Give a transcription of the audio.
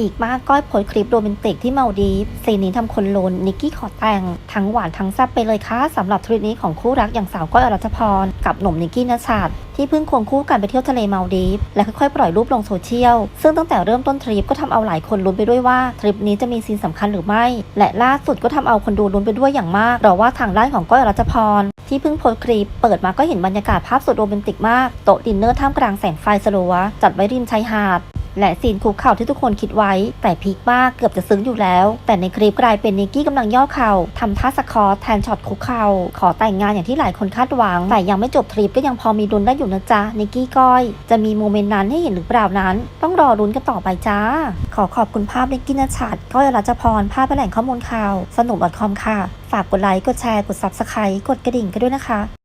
พีคมากก้อยโพสคลิปโรแมนติกที่เมาดีฟซีนนี้ทำคนลุ้นนิกกี้ขอแต่ง ทั้งหวานทั้งแซ่บไปเลยค่ะสำหรับทริปนี้ของคู่รักอย่างสาวก้อยอรัชพร กับหนุ่มนิกกี้นชัดที่เพิ่งควงคู่กันไปเที่ยวทะเลเมาดีฟและค่อยๆปล่อยรูปลงโซเชียล ซึ่งตั้งแต่เริ่มต้นทริปก็ทำเอาหลายคนลุ้นไปด้วยว่าทริปนี้จะมีซีนสำคัญหรือไม่ และล่าสุดก็ทำเอาคนดูลุ้นไปด้วยอย่างมากเพราะว่าทางด้านของก้อยอรัชพร ที่เพิ่งโพสคลิปเปิดมาก็เห็นบรรยากาศภาพสุดโรแมนติกมากโต๊ะดินเนอร์ท่ามกลางแสงไฟสลัวจัดไว้ริมชายหาด และซีนคุกเข่าที่ทุกคนคิดไว้ แต่พีคมากเกือบจะซึ้งอยู่แล้ว แต่ในคลิปกลายเป็นนิกกี้กำลังย่อเข่าทำท่าสคอร์แทนช็อตคุกเข่าขอแต่งงานอย่างที่หลายคนคาดหวัง แต่ยังไม่จบทริปก็ยังพอมีดุนได้อยู่นะจ๊ะนิกกี้ก้อย จะมีโมเมนต์นั้นให้เห็นหรือเปล่านั้น ต้องรอรุ้นกันต่อไปจ้า ขอขอบคุณภาพนิกกี้นชัดก้อยรัชพรภาพแหล่งข้อมูลข่าว สนุก .com ค่ะ ฝากกดไลค์กดแชร์กด subscribe กดกระดิ่งกันด้วยนะคะ